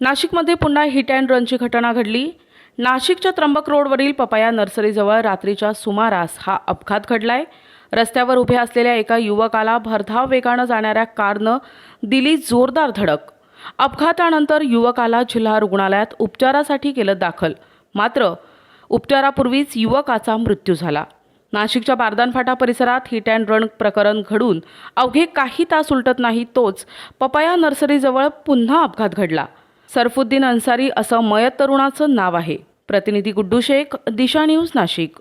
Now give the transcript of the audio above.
नाशिकमध्ये पुन्हा hit and रनची घटना घडली. नाशिकच्या त्र्यंबक रोडवरील पपाया नर्सरीजवळ रात्रीच्या सुमारास हा अपघात घडलाय. रस्त्यावर उभे असलेल्या एका युवकाला भरधाव वेगानं जाणाऱ्या कारनं दिली जोरदार धडक. अपघातानंतर युवकाला जिल्हा रुग्णालयात उपचारासाठी केलं दाखल. मात्र उपचारापूर्वीच युवकाचा मृत्यू झाला. नाशिकच्या बारदान फाटा परिसरात हिट अँड रन प्रकरण घडून अवघे काही तास उलटत नाही तोच पपाया नर्सरीजवळ पुन्हा अपघात घडला. सरफुद्दीन अन्सारी असं मयत तरुणाचं नाव आहे. प्रतिनिधी गुड्डू शेख दिशा न्यूज नाशिक.